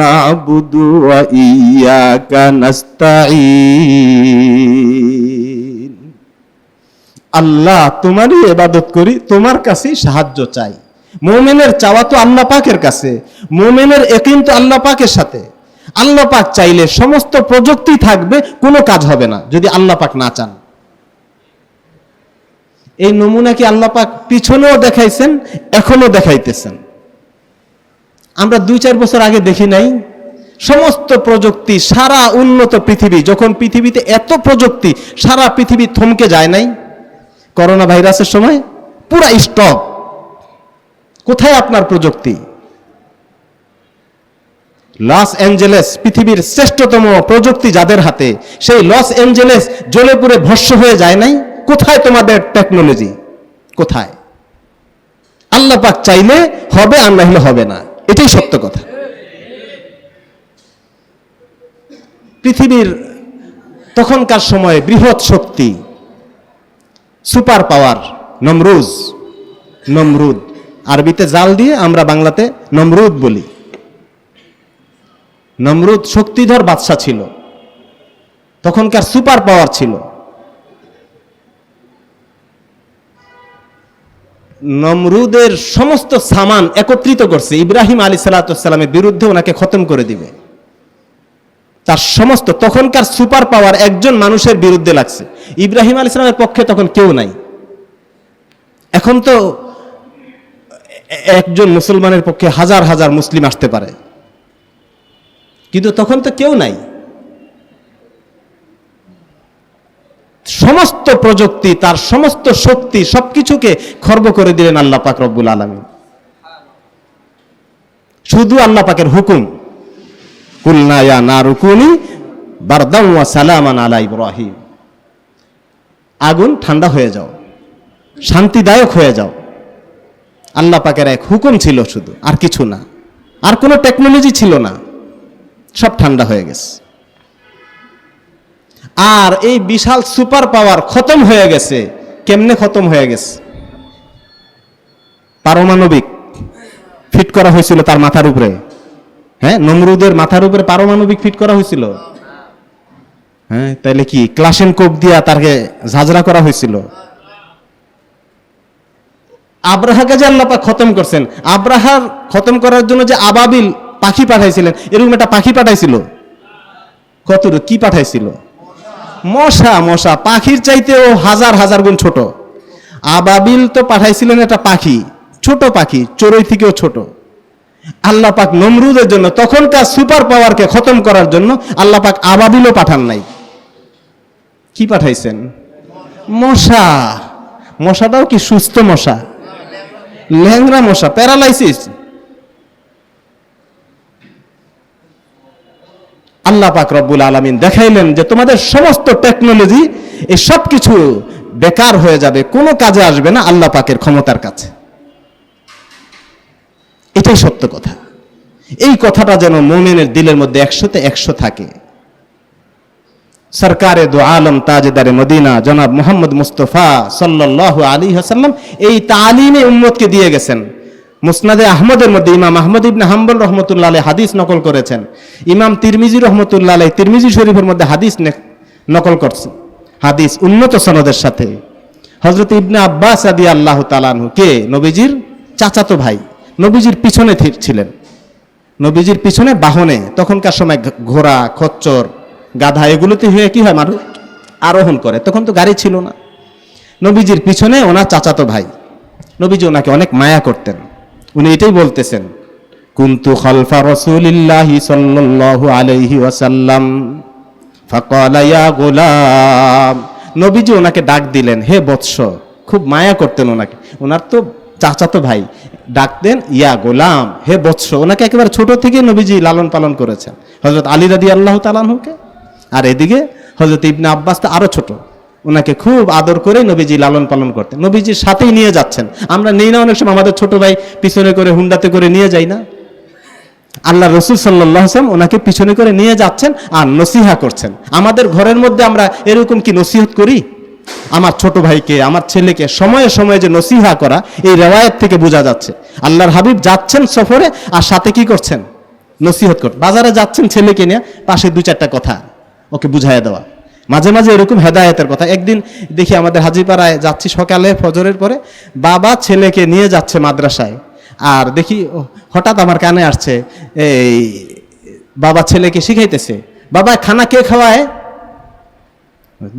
নাবুদু ওয়া ইয়াকা নাস্তাঈন আল্লাহ তোমারই ইবাদত করি, তোমার কাছেই সাহায্য চাই। মোমেনের চাওয়া তো আল্লাহ পাকের কাছে, মোমেনের একিন তো আল্লাহ পাকের সাথে। আল্লাহ পাক চাইলে সমস্ত প্রযুক্তি থাকবে, কোনো কাজ হবে না, যদি আল্লাহ পাক না চান। এই নমুনা কি আল্লাহ পাক পিছনেও দেখাইছেন এখনও দেখাইতেছেন? আমরা দুই চার বছর আগে দেখি নাই, সমস্ত প্রযুক্তি, সারা উন্নত পৃথিবী, যখন পৃথিবীতে এত প্রযুক্তি, সারা পৃথিবী থমকে যায় নাই করোনা ভাইরাসের সময় পুরা স্টপ কোথায় আপনার প্রযুক্তি? লস অ্যাঞ্জেলেস, পৃথিবীর শ্রেষ্ঠতম প্রযুক্তি যাদের হাতে, সেই লস অ্যাঞ্জেলেস জ্বলে পুড়ে ভস্য হয়ে যায় নাই, কোথায় তোমাদের টেকনোলজি কোথায়? আল্লাহ পাক চাইলে হবে আর না হলে হবে না। এটাই সত্য কথা। পৃথিবীর তখনকার সময়ে বৃহৎ শক্তি, সুপার পাওয়ার নমরুজ নমরুদ। আরবিতে জাল দিয়ে আমরা বাংলাতে নমরুদ বলি। নমরুদ শক্তিধর বাদশা ছিল। তখনকার সুপার পাওয়ার ছিল। নমরুদের সমস্ত সামান একত্রিত করছে। ইব্রাহিম আলী সালাতামের বিরুদ্ধে ওনাকে খতম করে দিবে। তার সমস্ত তখনকার সুপার পাওয়ার একজন মানুষের বিরুদ্ধে লাগছে। ইব্রাহিম আলী সালামের পক্ষে তখন কেউ নাই। এখন তো একজন মুসলমানের পক্ষে হাজার হাজার মুসলিম আসতে পারে। কিন্তু তখন তো কেউ নাই। সমস্ত প্রযুক্তি, তার সমস্ত শক্তি, সবকিছুকে খর্ব করে দিলেন আল্লাহ পাক রব্বুল আলমী শুধু আল্লাহ পাকের হুকুম। কুলনা ইয়া নারুকুনি বারদাম ওয়া সালামান আলা ইব্রাহিম। আগুন ঠান্ডা হয়ে যাও, শান্তিদায়ক হয়ে যাও। আল্লাহ পাকের এক হুকুম ছিল শুধু, আর কিছু না। আর কোনো টেকনোলজি ছিল না। সব ঠান্ডা হয়ে গেছে। আর এই বিশাল সুপার পাওয়ার খতম হয়ে গেছে। কেমনে খতম হয়ে গেছে? পারমাণবিক ফিট করা হয়েছিল তার মাথার উপরে। হ্যাঁ নমরুদের মাথার উপরে পারমাণবিক ফিট করা হয়েছিল। হ্যাঁ তাইলে কি ক্লাসেন কোপ দিয়া তাকে ঝাঁঝরা করা হয়েছিল? আব্রাহাকে যে আল্লাপা খতম করছেন, আব্রাহার খতম করার জন্য যে আবাবিল পাখি পাঠাইছিলেন, এরকম একটা পাখি পাঠাইছিল। কত কি পাঠাইছিল? মশা মশা। পাখির চাইতেও হাজার হাজার গুণ ছোট। আবাবিল তো পাঠাইছিলেন একটা পাখি, ছোট পাখি, চড়ুই থেকেও ছোট। আল্লাহ পাক নমরুদের জন্য, তখনকার সুপার পাওয়ারকে খতম করার জন্য আল্লাহ পাক আবাবিলও পাঠান নাই। কি পাঠাইছেন? মশা। মশাটাও কি সুস্থ মশা? ল্যাংরা মশা, প্যারালাইসিস। আল্লাহ পাক রব্বুল আলমিন দেখাইলেন যে তোমাদের সমস্ত টেকনোলজি এই সব কিছু বেকার হয়ে যাবে, কোনো কাজে আসবে না আল্লাহ পাকের ক্ষমতার কাছে। এটাই সত্য কথা। এই কথাটা যেন মোমেনের দিলের মধ্যে একশোতে একশো থাকে। সরকারে দো আলম তাজেদারে মদিনা, জনাব মোহাম্মদ মুস্তফা সাল্লাহ আলী হাসাল্লাম এই তালিমে উম্মতকে দিয়ে গেছেন। মুসনাদে আহমদের মধ্যে ইমাম আহমদ ইবনে হাম্বল রহমতুল্লাহ হাদিস নকল করেছেন। ইমাম তিরমিজি রহমতুল্লাহ তিরমিজি শরীফের মধ্যে হাদিস নকল করছেন হাদিস উন্নত সনদের সাথে। হজরত ইবনে আব্বাস আদি আল্লাহ তালানহু কে? নবীজির চাচাতো ভাই। নবীজির পিছনে ছিলেন। নবীজির পিছনে বাহনে। তখনকার সময় ঘোড়া, খচ্চর, গাধা এগুলোতে হয়ে কি হয়? মানুষ আরোহণ করে। তখন তো গাড়ি ছিল না। নবীজির পিছনে ওনার চাচাতো ভাই। নবীজি ওনাকে অনেক মায়া করতেন। উনি এটাই বলতেছেন, কুন্তু খলফা রসুলিল্লাহি সাল্লাল্লাহু আলাইহি ওয়াসাল্লাম, ফাকালা ইয়া গোলাম। নবীজি ওনাকে ডাক দিলেন, হে বৎস, খুব মায়া করতেন ওনাকে। ওনার তো চাচাতো ভাই ডাকতেন ইয়া গোলাম, হে বৎস। ওনাকে একেবারে ছোট থেকে নবীজি লালন পালন করেছেন হজরত আলী রাদি আল্লাহ তালানহুকে আর এদিকে হজরত ইবনে আব্বাস তো আরও ছোট। ওনাকে খুব আদর করে নবীজি লালন পালন করতেন। নবীজির সাথেই নিয়ে যাচ্ছেন। আমরা নেই না অনেক সময়, আমাদের ছোট ভাই পিছনে করে হুন্ডাতে করে নিয়ে যাই না। আল্লাহ রসুল সাল্লাম ওনাকে পিছনে করে নিয়ে যাচ্ছেন আর নসিহা করছেন। আমাদের ঘরের মধ্যে আমরা এরকম কি নসিহত করি? আমার ছোট ভাইকে, আমার ছেলেকে সময়ে সময়ে যে নসিহা করা, এই রেওয়ায়ত থেকে বোঝা যাচ্ছে। আল্লাহর হাবিব যাচ্ছেন সফরে আর সাথে কি করছেন? নসিহত কর বাজারে যাচ্ছেন ছেলেকে নিয়ে, পাশে দু চারটা কথা ওকে বুঝাইয়া দেওয়া। মাঝে মাঝে এরকম হেদায়তের কথা। একদিন দেখি আমাদের হাজিপাড়ায় যাচ্ছি সকালে ফজরের পরে, বাবা ছেলেকে নিয়ে যাচ্ছে মাদ্রাসায়। আর দেখি হঠাৎ আমার কানে আসছে, এই বাবা ছেলেকে শিখাইতেছে, বাবা, খানা কে খাওয়ায়?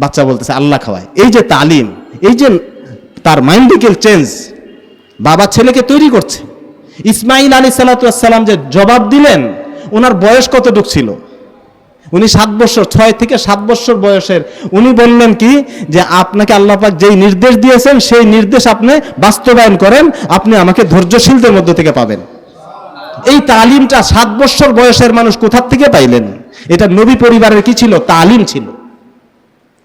বাচ্চা বলতেছে, আল্লাহ খাওয়ায়। এই যে তালিম, এই যে তার মাইন্ডিক্যাল চেঞ্জ, বাবা ছেলেকে তৈরি করছে। ইসমাইল আলী সাল্লাতাম যে জবাব দিলেন, ওনার বয়স কত কতটুক ছিল? উনি সাত বছর, ছয় থেকে সাত বছর বয়সের। উনি বললেন কি, যে আপনাকে আল্লাহ পাক যেই নির্দেশ দিয়েছেন, সেই নির্দেশ আপনি বাস্তবায়ন করেন, আপনি আমাকে ধৈর্যশীলদের মধ্য থেকে পাবেন। এই তালিমটা সাত বছর বয়সের মানুষ কোথার থেকে পাইলেন? এটা নবী পরিবারের কি ছিল? তালিম ছিল।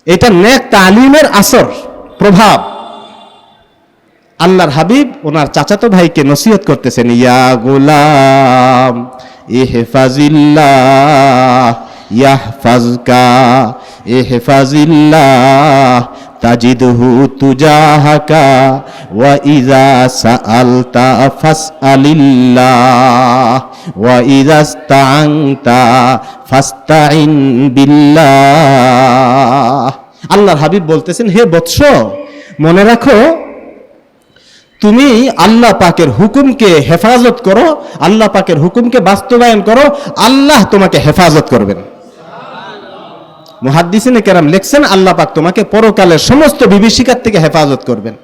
এটা নেক তালিমের আসর, প্রভাব। আল্লাহর হাবিব ওনার চাচাতো ভাইকে নসিহত করতেছেন, ইয়া গোলাম, ইহফাজিল্লাহ ইয়াহফাজকা, ইহফাজিল্লাহ, তাজিদহু তুজাহাকা, ওয়া ইযা সাআলতা ফাসআলিল্লাহ, ওয়া ইযা ইসতাআনতা ফাস্তাইন বিল্লাহ। আল্লাহর হাবিব বলতেছেন, হে বৎস, মনে রাখো, তুমি আল্লাহ পাকের হুকুমকে হেফাজত করো, আল্লাহ পাকের হুকুমকে বাস্তবায়ন করো, আল্লাহ তোমাকে হেফাজত করবেন। মুহাদ্দিসিনে কেরাম লেখছেন, আল্লাহ পাক তোমাকে পরকালের সমস্ত বিভীষিকার থেকে হেফাজত করবেন।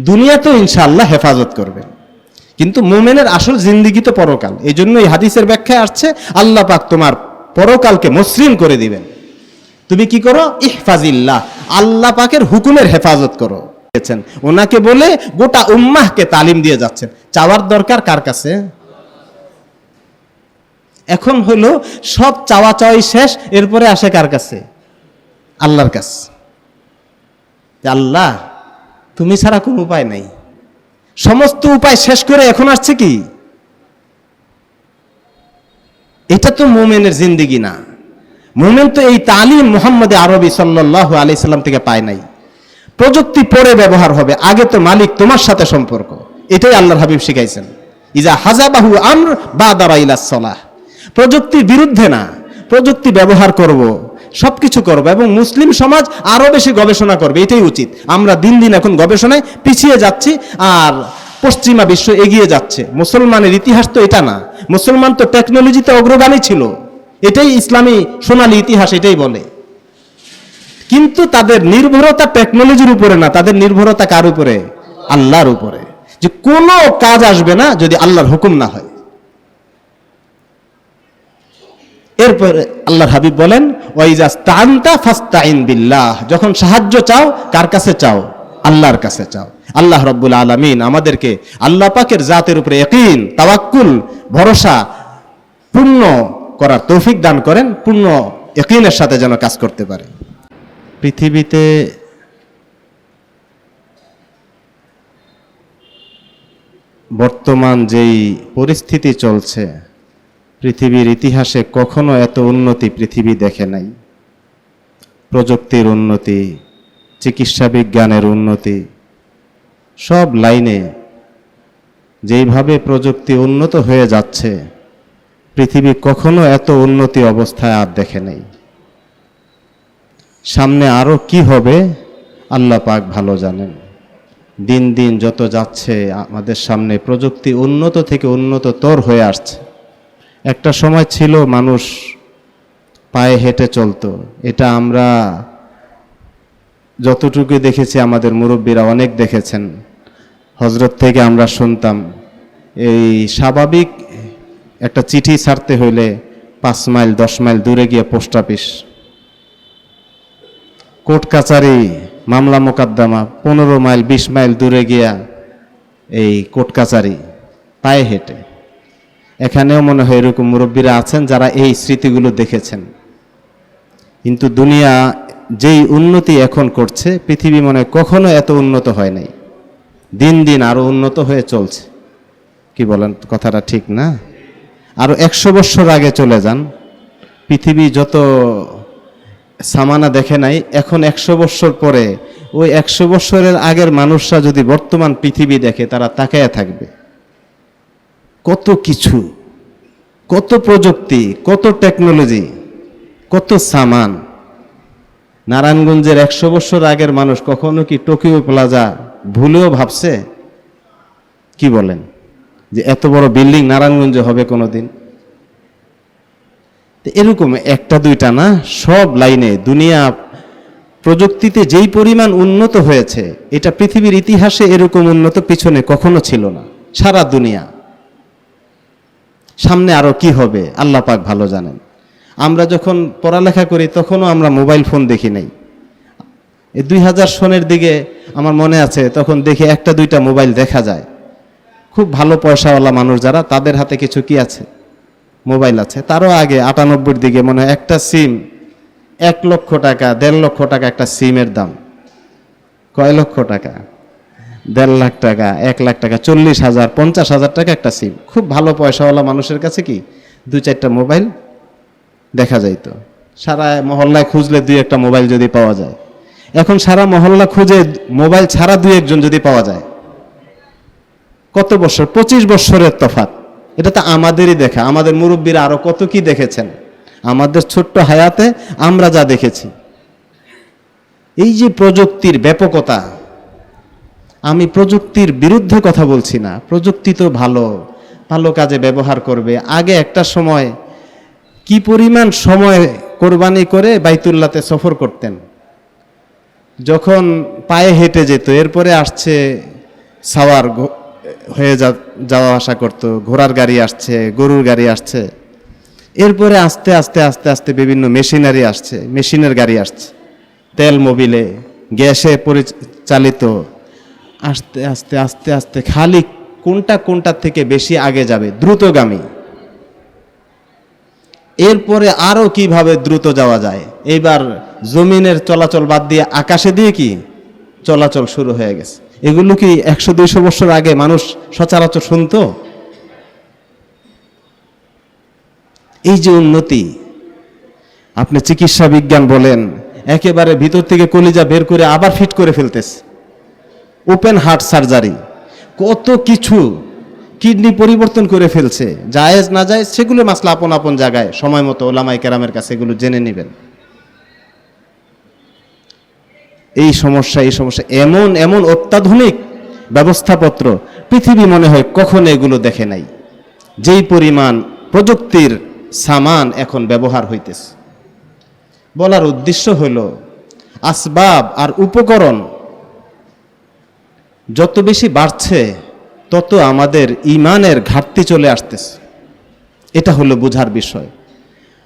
দুনিয়াতেও ইনশাআল্লাহ হেফাজত করবেন। কিন্তু মোমেনের আসল জিন্দিগি তো পরকাল। এই জন্য এই হাদিসের ব্যাখ্যায় আসছে, আল্লাহ পাক তোমার পরকালকে মসৃণ করে দিবেন। তুমি কি করো? ইহফাজিল্লাহ। আল্লাহ পাকের হুকুমের হেফাজত করো। ওনাকে বলে গোটা উম্মাহকে তালিম দিয়ে যাচ্ছেন। চাওয়ার দরকার কার কাছে? এখন হলো সব চাওয়া চাওয়াই শেষ, এরপরে আসে কার কাছে? আল্লাহর কাছে। আল্লাহ, তুমি ছাড়া কোনো উপায় নাই। সমস্ত উপায় শেষ করে এখন আসছে কি? এটা তো মোমেনের জিন্দিগি না। মোমেন তো এই তালিম মোহাম্মদ আরবি সাল্লাহ আলি সাল্লাম থেকে পায় নাই। প্রযুক্তি পরে ব্যবহার হবে, আগে তো মালিক তোমার সাথে সম্পর্ক। এটাই আল্লাহর হাবিব শিখাইছেন। ইজা হাজাবাহু আমর বা দারাইলাসলাহ প্রযুক্তির বিরুদ্ধে না, প্রযুক্তি ব্যবহার করব। সবকিছু করব এবং মুসলিম সমাজ আরও বেশি গবেষণা করবে, এটাই উচিত। আমরা দিন দিন এখন গবেষণায় পিছিয়ে যাচ্ছি আর পশ্চিমা বিশ্ব এগিয়ে যাচ্ছে। মুসলমানের ইতিহাস তো এটা না। মুসলমান তো টেকনোলজিতে অগ্রগামী ছিল। এটাই ইসলামী সোনালী ইতিহাস, এটাই বলে। কিন্তু তাদের নির্ভরতা টেকনোলজির উপরে না। তাদের নির্ভরতা কার উপরে? আল্লাহর উপরে। যে কোনো কাজ আসবে না যদি আল্লাহর হুকুম না হয়। এরপরে আল্লাহর হাবিব বলেন, ওয়াইজা স্তান্তা ফাস্তাইন বিল্লাহ। যখন সাহায্য চাও, কার কাছে চাও? আল্লাহর কাছে চাও। আল্লাহ রব্বুল আলমিন আমাদেরকে আল্লাহ পাকের জাতের উপরে একইন তাওয়াক্কুল, ভরসা পূর্ণ করার তৌফিক দান করেন, পূর্ণ একইনের সাথে যেন কাজ করতে পারে। পৃথিবীতে বর্তমান যেই পরিস্থিতি চলছে পৃথিবীর ইতিহাসে কখনো এত উন্নতি পৃথিবী দেখে নাই। প্রযুক্তির উন্নতি, চিকিৎসা বিজ্ঞানের উন্নতি, সব লাইনে যেইভাবে প্রযুক্তি উন্নত হয়ে যাচ্ছে, পৃথিবী কখনো এত উন্নতি অবস্থায় আর দেখে নেই। সামনে আরও কি হবে, আল্লাহ পাক ভালো জানেন। দিন দিন যত যাচ্ছে, আমাদের সামনে প্রযুক্তি উন্নত থেকে উন্নততর হয়ে আসছে। একটা সময় ছিল মানুষ পায়ে হেঁটে চলতো। এটা আমরা যতটুকু দেখেছি আমাদের মুরব্বীরা অনেক দেখেছেন। হজরত থেকে আমরা শুনতাম, এই স্বাভাবিক একটা চিঠি ছাড়তে হইলে পাঁচ মাইল, দশ মাইল দূরে গিয়ে পোস্ট অফিস, কোর্ট কাচারি মামলা মোকদ্দমা, পনেরো মাইল, বিশ মাইল দূরে গিয়া এই কোর্ট কাচারি পায়ে হেঁটে। এখানেও মনে হয় এরকম মুরব্বীরা আছেন যারা এই স্মৃতিগুলো দেখেছেন। কিন্তু দুনিয়া যেই উন্নতি এখন করছে, পৃথিবী মনে কখনো এত উন্নত হয় নাই। দিন দিন আরও উন্নত হয়ে চলছে। কি বলেন, কথাটা ঠিক না? আরও একশো বছর আগে চলে যান, পৃথিবী যত সামানা দেখে নাই, এখন একশো বছর পরে, ওই একশো বছরের আগের মানুষরা যদি বর্তমান পৃথিবী দেখে, তারা তাকায়া থাকবে। কত কিছু, কত প্রযুক্তি, কত টেকনোলজি কত সামান। নারায়ণগঞ্জের একশো বছর আগের মানুষ কখনো কি টোকিও প্লাজা ভুলেও ভাবছে? কি বলেন? যে এত বড় বিল্ডিং নারায়ণগঞ্জে হবে কোনোদিন? তো এরকম একটা, দুইটা না, সব লাইনে দুনিয়া প্রযুক্তিতে যেই পরিমাণ উন্নত হয়েছে, এটা পৃথিবীর ইতিহাসে এরকম উন্নত পিছনে কখনো ছিল না, সারা দুনিয়া। সামনে আরও কি হবে? আল্লাহ পাক ভালো জানেন। আমরা যখন পড়ালেখা করি, তখনও আমরা মোবাইল ফোন দেখি নাই। এই দুই হাজার সনের দিকে আমার মনে আছে, তখন দেখি একটা, দুইটা মোবাইল দেখা যায়। খুব ভালো পয়সাওয়ালা মানুষ যারা, তাদের হাতে কিছু কি আছে? মোবাইল আছে। তারও আগে আটানব্বইয়ের দিকে মনে হয় একটা সিম, এক লক্ষ টাকা, দেড় লক্ষ টাকা একটা সিমের দাম। কয় লক্ষ টাকা? দেড় লাখ টাকা, এক লাখ টাকা, চল্লিশ হাজার, পঞ্চাশ হাজার টাকা একটা সিম খুব ভালো পয়সাওয়ালা মানুষের কাছে কি দুই চারটা মোবাইল দেখা যাইতো। সারা মহল্লায় খুঁজলে দুই একটা মোবাইল যদি পাওয়া যায়। এখন সারা মহল্লা খুঁজে মোবাইল ছাড়া দুই একজন যদি পাওয়া যায়। কত বছর? পঁচিশ বছরের তফাত এটা তো আমাদেরই দেখা। আমাদের মুরব্বীরা আরও কত কি দেখেছেন? আমাদের ছোট্ট হায়াতে আমরা যা দেখেছি। এই যে প্রযুক্তির ব্যাপকতা আমি প্রযুক্তির বিরুদ্ধে কথা বলছি না। প্রযুক্তি তো ভালো ভালো কাজে ব্যবহার করবে। আগে একটা সময় কি পরিমাণ সময় কোরবানি করে বাইতুল্লাতে সফর করতেন? যখন পায়ে হেঁটে যেত, এরপরে আসছে, সাওয়ার হয়ে যাওয়া আসা করতো, ঘোড়ার গাড়ি আসছে, গরুর গাড়ি আসছে। এরপরে আস্তে আস্তে আস্তে আস্তে বিভিন্ন মেশিনারি আসছে, মেশিনের গাড়ি আসছে। তেল মোবিলে, গ্যাসে পরিচালিত আস্তে আস্তে আস্তে আস্তে খালি কোনটা কোনটা থেকে বেশি আগে যাবে? দ্রুতগামী। এরপরে আরও কীভাবে দ্রুত যাওয়া যায়? এইবার জমিনের চলাচল বাদ দিয়ে আকাশে দিয়ে কি? চলাচল শুরু হয়ে গেছে। এগুলো কি একশো, দুইশো বছর আগে মানুষ সচরাচর শুনতো? এই যে উন্নতি, আপনি চিকিৎসা বিজ্ঞান বলেন, একেবারে ভিতর থেকে কলিজা বের করে আবার ফিট করে ফেলতেছে। ওপেন হার্ট সার্জারি কত কিছু কিডনি পরিবর্তন করে ফেলছে, জায়েজ না জায়েজ সেগুলো মাসলা আপন আপন জায়গায়, সময় মতো ওলামাই কেরামের কাছে এগুলো জেনে নেবেন। এই সমস্যা এই সমস্যা, এমন এমন অত্যাধুনিক ব্যবস্থাপত্র পৃথিবী মনে হয় কখনো এগুলো দেখে নাই। যেই পরিমাণ প্রযুক্তির সামান এখন ব্যবহার হইতেছে। বলার উদ্দেশ্য হল, আসবাব আর উপকরণ যত বেশি বাড়ছে, তত আমাদের ইমানের ঘাটতি চলে আসতেছে। এটা হলো বুঝার বিষয়।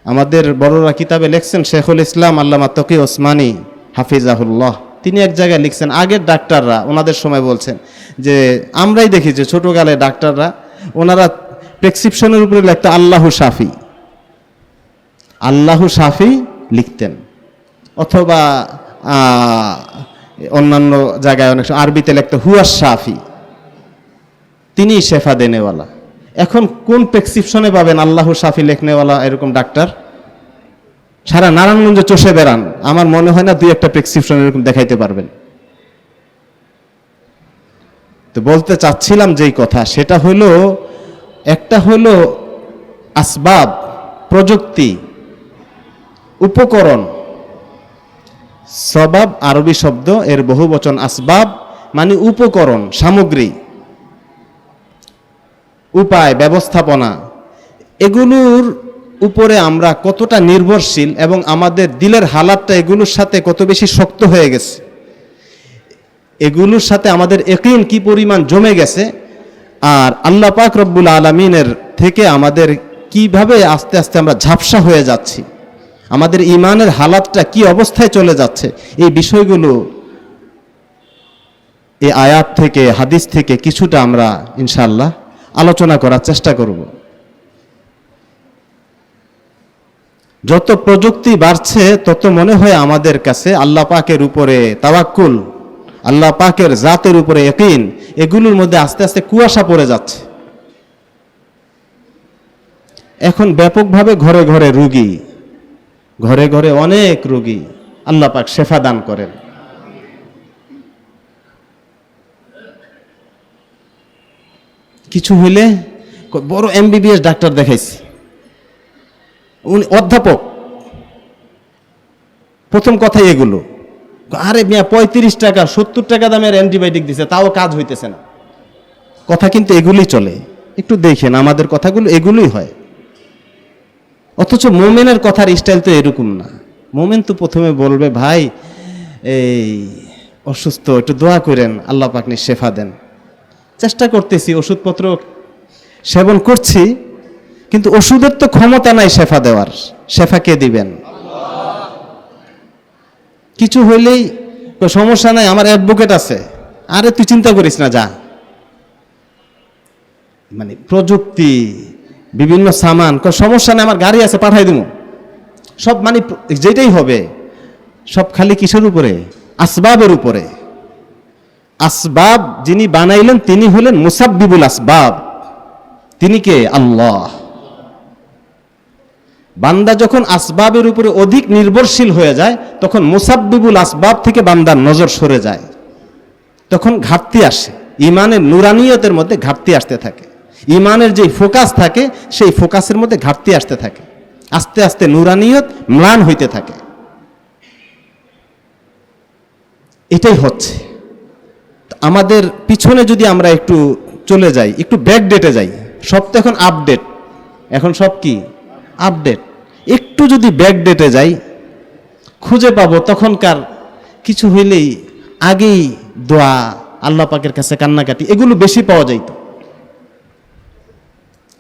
আমাদের বড়রা কিতাবে লেখছেন, শেখুল ইসলাম আল্লামা তকি ওসমানী হাফিজাহুল্লাহ। তিনি এক জায়গায় লিখছেন, আগের ডাক্তাররা ওনাদের সময় বলছেন যে, আমরাই দেখি যে ছোটোকালে ডাক্তাররা, ওনারা প্রেসক্রিপশনের উপরে লিখতো, আল্লাহু শাফি। আল্লাহু শাফি লিখতেন। অথবা অন্যান্য জায়গায় অনেক আরবিতে লিখতো হুয়াস শাফি। তিনি শেফা দেনেওয়ালা। এখন কোন প্রেসক্রিপশনে পাবেন, আল্লাহু শাফি লেখনেওয়ালা এরকম ডাক্তার? সারা নারায়ণগঞ্জে চষে বেড়ান। আমার মনে হয় না দুই একটা প্রেসক্রিপশন এরকম দেখাইতে পারবেন। তো বলতে চাচ্ছিলাম যেই কথা, সেটা হলো, একটা হলো আসবাব, প্রযুক্তি, উপকরণ। সবাব আরবি শব্দ, এর বহু বচন, আসবাব মানে উপকরণ, সামগ্রী। উপায়, ব্যবস্থাপনা। এগুলোর উপরে আমরা কতটা নির্ভরশীল এবং আমাদের দিলের হালাতটা এগুলোর সাথে কত বেশি শক্ত হয়ে গেছে? এগুলোর সাথে আমাদের একিন কি পরিমাণ জমে গেছে? আর আল্লাহ পাক রব্বুল আলমিনের থেকে আমাদের কীভাবে আস্তে আস্তে আমরা ঝাপসা হয়ে যাচ্ছি? আমাদের ইমানের হালাতটা কি অবস্থায় চলে যাচ্ছে? এই বিষয়গুলো এই আয়াত থেকে, হাদিস থেকে কিছুটা আমরা ইনশাল্লাহ আলোচনা করার চেষ্টা করব। যত প্রযুক্তি বাড়ছে, তত মনে হয় আমাদের কাছে আল্লাহ পাকের উপরে তাওয়াক্কুল, আল্লাহ পাকের জাতের উপরে একিন এগুলোর মধ্যে আস্তে আস্তে কুয়াশা পড়ে যাচ্ছে। এখন ব্যাপকভাবে ঘরে ঘরে রুগী ঘরে ঘরে অনেক রোগী আল্লাহ পাক শেফা দান করেন। কিছু হইলে বড় এমবিবিএস ডাক্তার দেখাইছি। উনি অধ্যাপক। প্রথম কথাই এগুলো। আরে মিয়া, পঁয়ত্রিশ টাকা, সত্তর টাকা দামের অ্যান্টিবায়োটিক দিছে, তাও কাজ হইতেছে না। কথা কিন্তু এগুলি চলে। একটু দেখেন, আমাদের কথাগুলো এগুলোই হয়। অথচ মোমেনের কথার স্টাইল তো এরকম না। মোমেন তো প্রথমে বলবে, ভাই, এই অসুস্থ, একটু দোয়া করেন, আল্লাহ পাকনি শেফা দেন। চেষ্টা করতেছি, ওষুধপত্র সেবন করছি, কিন্তু ওষুধের তো ক্ষমতা নাই শেফা দেওয়ার। শেফা কে দিবেন? কিছু হইলেই সমস্যা নাই, আমার অ্যাডভোকেট আছে। আরে তুই চিন্তা করিস না, যা। মানে প্রযুক্তি বিভিন্ন সামান সমস্যা নাই, আমার গাড়ি আছে, পাঠাই দিব সব মানে যেটাই হবে, সব খালি কিসের উপরে? আসবাবের উপরে। আসবাব যিনি বানাইলেন, তিনি হলেন মুসাব্বিবুল আসবাব। তিনি কে? আল্লাহ। বান্দা যখন আসবাবের উপরে অধিক নির্ভরশীল হয়ে যায়, তখন মুসাব্বিবুল আসবাব থেকে বান্দার নজর সরে যায়। তখন ঘাটতি আসে। ইমানের নুরানিয়তের মধ্যে ঘাটতি আসতে থাকে। ইমানের যে ফোকাস থাকে, সেই ফোকাসের মধ্যে ঘাটতি আসতে থাকে। আস্তে আস্তে নুরানিয়ত ম্লান হইতে থাকে। এটাই হচ্ছে। আমাদের পিছনে যদি আমরা একটু চলে যাই, একটু ব্যাক ডেটে যাই, সব তো এখন আপডেট এখন সব কি? আপডেট একটু যদি ব্যাক ডেটে যাই, খুঁজে পাবো তখনকার কিছু হইলেই আগেই দোয়া, আল্লাহ পাকের কাছে কান্নাকাটি, এগুলো বেশি পাওয়া যাইত।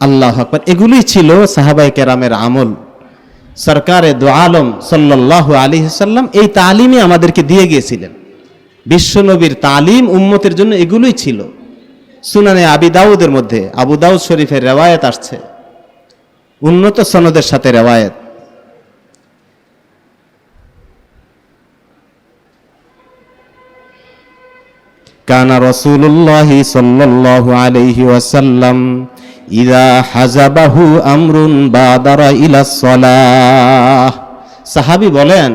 আল্লাহ আকবর। এগুলি ছিল সাহাবাই কেরামের আমল। সরকারে দো আলম সাল্লাহ আলী সাল্লাম এই তালিমই আমাদেরকে দিয়ে গিয়েছিলেন। বিশ্বনবীর তালিম উম্মতের জন্য এগুলোই ছিল। সুনানে আবি দাউদের মধ্যে আবু দাউদ শরীফের রেওয়ায়ত আসছে। উন্নত সনদের সাথে রেওয়ায়ত। কানা রসুল্লাহ সাল্লাহ আলহি ওয়াসাল্লাম ইরা হাজাবাহু আমরুন বাদারা ইলা সলাহ। সাহাবি বলেন,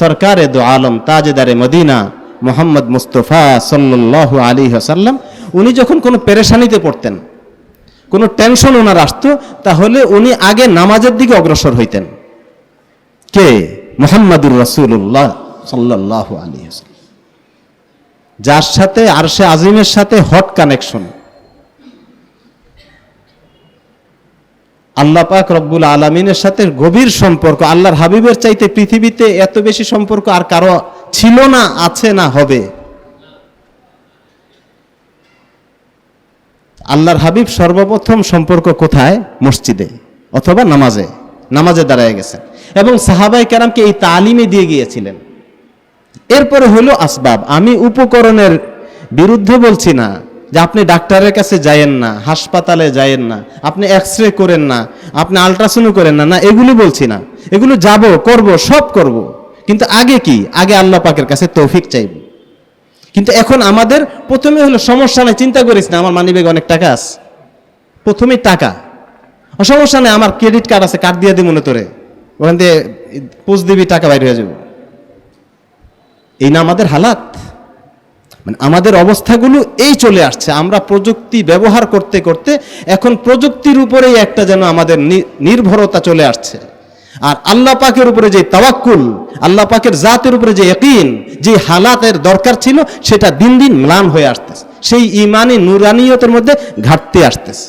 সরকারে দো আলম তাজেদারে মদিনা মোহাম্মদ মুস্তফা সাল্লাহ আলী হাসাল্লাম উনি যখন কোনো পেরেশানিতে পড়তেন, কোনো টেনশন ওনার আসতো, তাহলে উনি আগে নামাজের দিকে অগ্রসর হইতেন। কে? মোহাম্মদুর রসুল্লাহ সাল্লাহ আলী হাসাল্লাম যার সাথে আরশে আজিমের সাথে হট কানেকশন আল্লাহ পাক রব্বুল আলমিনের সাথে গভীর সম্পর্ক, আল্লাহর হাবিবের চাইতে পৃথিবীতে এত বেশি সম্পর্ক আর কারও ছিল না, আছে না, হবে। আল্লাহর হাবিব সর্বপ্রথম সম্পর্ক কোথায়? মসজিদে অথবা নামাজে। নামাজে দাঁড়ায় গেছেন। এবং সাহাবাই কেরামকে এই তালিমে দিয়ে গিয়েছিলেন। এরপরে হলো আসবাব। আমি উপকরণের বিরুদ্ধে বলছি না। যে আপনি ডাক্তারের কাছে যায়েন না, হাসপাতালে যায়েন না, আপনি এক্স রে করেন না, আপনি আলট্রাসাউন্ড করেন না না, এগুলি বলছি না। এগুলো যাব, করব, সব করব। কিন্তু আগে কি? আগে আল্লাহ পাকের কাছে তৌফিক চাইব। কিন্তু এখন আমাদের প্রথমে হলো সমস্যা নাই, চিন্তা করিস না, আমার মানিব্যাগে অনেক টাকা আছে। প্রথমেই টাকা। সমস্যা নেই, আমার ক্রেডিট কার্ড আছে কার্ড দিয়ে দিই মনে তোরে। ওখান দিয়ে পোস্ট দিবি, টাকা বাইরে হয়ে যাবে। এই না আমাদের হালাত? মানে আমাদের অবস্থাগুলো এই চলে আসছে। আমরা প্রযুক্তি ব্যবহার করতে করতে এখন প্রযুক্তির উপরেই একটা যেন আমাদের নির্ভরতা চলে আসছে। আর আল্লাহ পাকের উপরে যে তাওয়াক্কুল, আল্লাহ পাকের জাতের উপরে যে একইন যে হালাতের দরকার ছিল, সেটা দিন দিন ম্লান হয়ে আসতেছে। সেই ইমানি নুরানিয়তের মধ্যে ঘাটতি আসতেছে।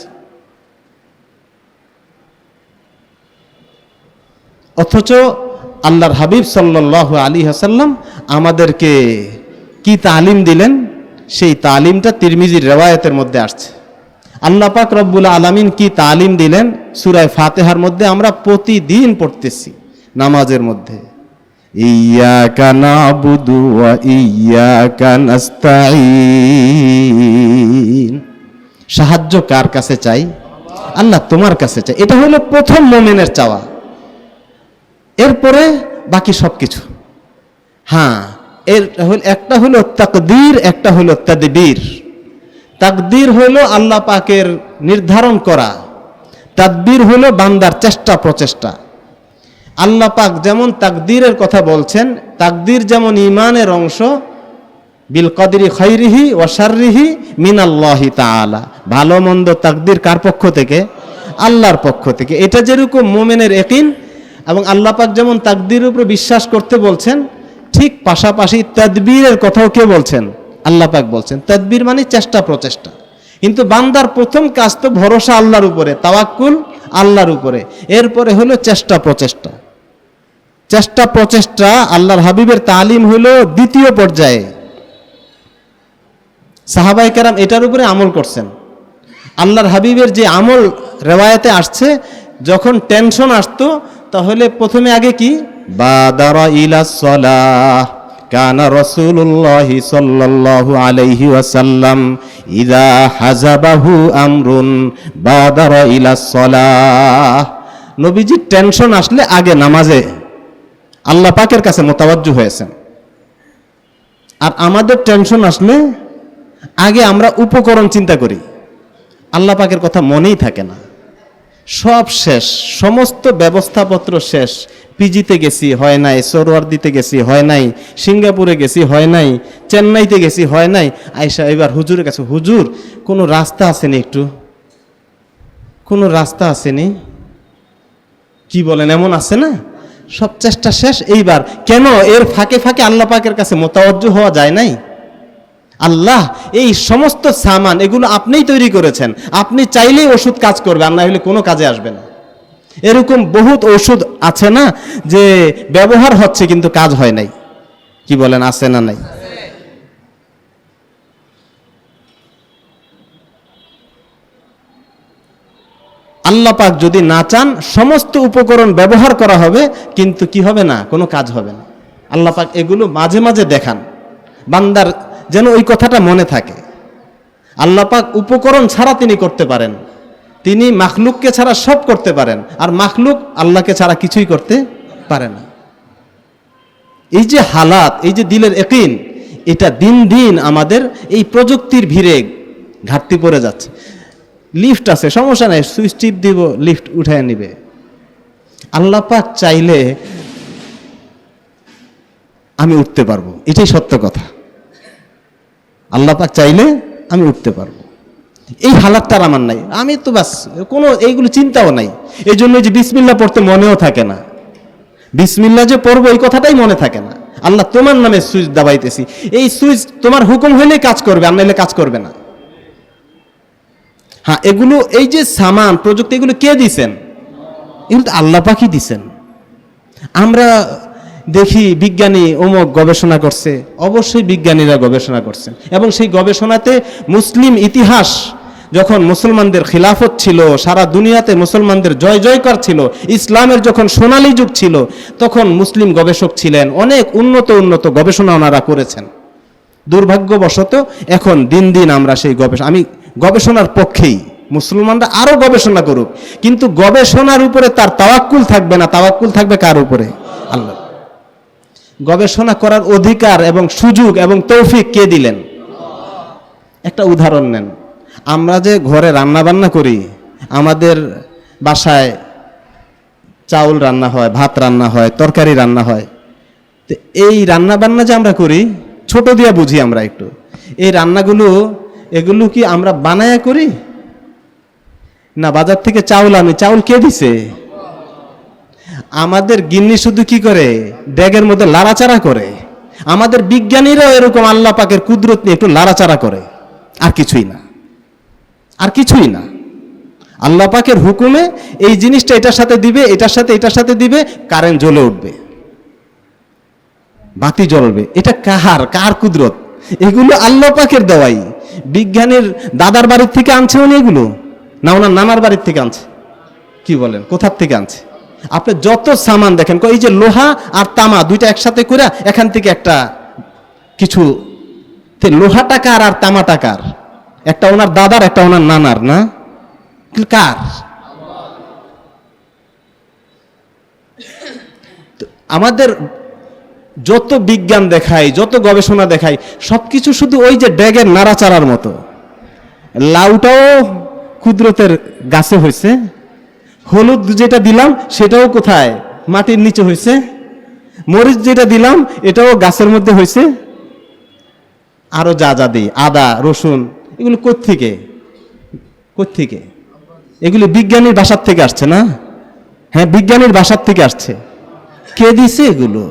অথচ আল্লাহর হাবিব সাল্লাহ আলী হাসাল্লাম আমাদেরকে কি তালিম দিলেন? সেই তালিমটা তিরমিজির রেওয়ায়তের মধ্যে আসছে। আল্লাহ পাক রব্বুল আলামিন কি তালিম দিলেন? সুরায় ফাতেহার মধ্যে আমরা প্রতিদিন পড়তেছি নামাজের মধ্যে। সাহায্য কার কাছে চাই? আল্লাহ তোমার কাছে চাই। এটা হলো প্রথম মোমেনের চাওয়া। এরপরে বাকি সব কিছু হ্যাঁ এর একটা হলো তাকদীর, একটা হলো তাদবীর। তাকদীর হলো আল্লাহ পাকের নির্ধারণ করা। তাদবীর হলো বান্দার চেষ্টা, প্রচেষ্টা। আল্লাহ পাক যেমন তাকদীরের কথা বলছেন, তাকদীর যেমন ইমানের অংশ, বিল কদরি খৈরিহি ওয়াশারিহি মিনাল্লাহি তাআলা। ভালো মন্দ তাকদির কার পক্ষ থেকে? আল্লাহর পক্ষ থেকে। এটা যেরকম মোমেনের একিন এবং আল্লাহ পাক যেমন তাকদিরের উপরে বিশ্বাস করতে বলছেন ঠিক পাশাপাশি তদবীরের কথাও কে বলছেন? আল্লাহ পাক বলছেন। তদবির মানে চেষ্টা প্রচেষ্টা। কিন্তু বান্দার প্রথম কাজ তো ভরসা আল্লাহর উপরে, তাওয়াক্কুল আল্লাহর উপরে। এরপরে হলো চেষ্টা প্রচেষ্টা। চেষ্টা প্রচেষ্টা আল্লাহর হাবিবের তালিম হলো দ্বিতীয় পর্যায়ে। সাহাবাই কেরাম এটার উপরে আমল করছেন। আল্লাহর হাবিবের যে আমল রেওয়ায়তে আসছে, যখন টেনশন আসতো, তাহলে প্রথমে আগে কি? বাদারা ইলা সলাহ। কানা রাসূলুল্লাহ সাল্লাল্লাহু আলাইহি ওয়াসাল্লাম ইদা হাজাবাহু আমরুন বাদারা ইলা সলাহ। নবীজি টেনশন আসলে আগে নামাজে আল্লাহ পাকের কাছে মোতাবাজ্জু হয়েছেন। আর আমাদের টেনশন আসলে আগে আমরা উপকরণ চিন্তা করি। আল্লাহ পাকের কথা মনেই থাকে না। সব শেষ, সমস্ত ব্যবস্থাপত্র শেষ। পিজিতে গেছি, হয় নাই। সরোয়ার দিতে গেছি, হয় নাই। সিঙ্গাপুরে গেছি, হয় নাই। চেন্নাইতে গেছি, হয় নাই। আয়সা এবার হুজুরের কাছে, হুজুর, কোনো রাস্তা আসেনি একটু? কোনো রাস্তা আসেনি? কি বলেন, এমন আছে না? সব চেষ্টা শেষ, এইবার। কেন? এর ফাঁকে ফাঁকে আল্লাহ পাকের কাছে মোতাবজ্জ হওয়া যায় নাই? আল্লাহ, এই সমস্ত সামান, এগুলো আপনিই তৈরি করেছেন। আপনি চাইলেই ওষুধ কাজ করবে, আর না হলে কোনো কাজে আসবে না। এরকম বহুত ওষুধ আছে না যে ব্যবহার হচ্ছে কিন্তু কাজ হয় নাই। কি বলেন, আছে না নাই? আল্লাহ পাক যদি না চান, সমস্ত উপকরণ ব্যবহার করা হবে, কিন্তু কি হবে না? কোনো কাজ হবে না। আল্লাহ পাক এগুলো মাঝে মাঝে দেখান। বান্দার যেন ওই কথাটা মনে থাকে। আল্লাহ পাক উপকরণ ছাড়া তিনি করতে পারেন। তিনি মাখলুককে ছাড়া সব করতে পারেন। আর মাখলুক আল্লাহকে ছাড়া কিছুই করতে পারে না। এই যে হালাত, এই যে দিলের একিন এটা দিন দিন আমাদের এই প্রযুক্তির ভিড়ে ঘাটতি পড়ে যাচ্ছে। লিফট আছে, সমস্যা নেই, সুইচ টিপ দিব, লিফট উঠায় নিবে। আল্লাহ পাক চাইলে আমি উঠতে পারব। এটাই সত্য কথা। আল্লাহ পাক চাইলে আমি উঠতে পারব। এই হালাতটার আমার নাই। আমি তো বাস, কোনো এইগুলো চিন্তাও নাই। এই জন্য যে বিসমিল্লা পড়তে মনেও থাকে না। বিসমিল্লা যে পড়ব, এই কথাটাই মনে থাকে না। আল্লাহ তোমার নামে সুইচ দাবাইতেছি। এই সুইচ তোমার হুকুম হইলে কাজ করবে, আর কাজ করবে না। হ্যাঁ এগুলো, এই যে সামান, প্রযুক্তি, এগুলো কে দিছেন? এগুলো তো আল্লাহ পাখি দিছেন। আমরা দেখি বিজ্ঞানী অমুক গবেষণা করছে। অবশ্যই বিজ্ঞানীরা গবেষণা করছেন। এবং সেই গবেষণাতে মুসলিম ইতিহাস যখন মুসলমানদের খিলাফত ছিল, সারা দুনিয়াতে মুসলমানদের জয় জয়কার ছিল, ইসলামের যখন সোনালী যুগ ছিল, তখন মুসলিম গবেষক ছিলেন। অনেক উন্নত উন্নত গবেষণা ওনারা করেছেন। দুর্ভাগ্যবশত এখন দিন দিন আমরা সেই গবেষণা আমি গবেষণার পক্ষেই। মুসলমানরা আরও গবেষণা করুক। কিন্তু গবেষণার উপরে তার তাওয়াক্কুল থাকবে না। তাওয়াক্কুল থাকবে কার উপরে? গবেষণা করার অধিকার এবং সুযোগ এবং তৌফিক কে দিলেন? একটা উদাহরণ নেন। আমরা যে ঘরে রান্না বান্না করি, আমাদের বাসায় চাউল রান্না হয়, ভাত রান্না হয়, তরকারি রান্না হয়, তো এই রান্না বান্না যে আমরা করি, ছোট দিয়া বুঝি আমরা একটু। এই রান্নাগুলো, এগুলো কি আমরা বানায়া করি? না, বাজার থেকে চাউল আনি, চাউল কে দিছে? আমাদের গিন্নি শুধু কি করে? ড্যাগের মধ্যে লাড়াচাড়া করে। আমাদের বিজ্ঞানীরাও এরকম আল্লাহ পাকের কুদরত নিয়ে একটু লাড়াচাড়া করে। আর কিছুই না। আর কিছুই না। আল্লাহ পাকের হুকুমে এই জিনিসটা এটার সাথে দিবে, এটার সাথে এটার সাথে দিবে, কারেন্ট জ্বলে উঠবে। বাতি জ্বলবে। এটা কাহার? কার কুদরত? এগুলো আল্লাহ পাকের দেওয়াই। বিজ্ঞানীর দাদার বাড়ির থেকে আনছে উনি এগুলো? না, ওনার নানার বাড়ির থেকে আনছে। কি বলেন? কোথার থেকে আনছে? আপনি যত সামান দেখেন এই যে লোহা আর তামা দুইটা একসাথে করে এখান থেকে একটা কিছু লোহা টাকার আর তামা টাকার। একটা ওনার দাদার, একটা ওনার নানার, না? কার? আমাদের যত বিজ্ঞান দেখাই যত গবেষণা দেখাই সবকিছু শুধু ওই যে ড্যাগের নাড়াচাড়ার মতো। লাউটাও কুদরতের গাছে হয়েছে হলুদ যেটা দিলাম, সেটাও কোথায়? মাটির নিচে হয়েছে। মরিচ যেটা দিলাম, এটাও গাছের মধ্যে হয়েছে। আরও যা যা দিই, আদা, রসুন, এগুলো কোত্থেকে? কোত্থেকে? এগুলি বিজ্ঞানীর বাসার থেকে আসছে না? হ্যাঁ বিজ্ঞানীর বাসার থেকে আসছে। কে দিছে এগুলো?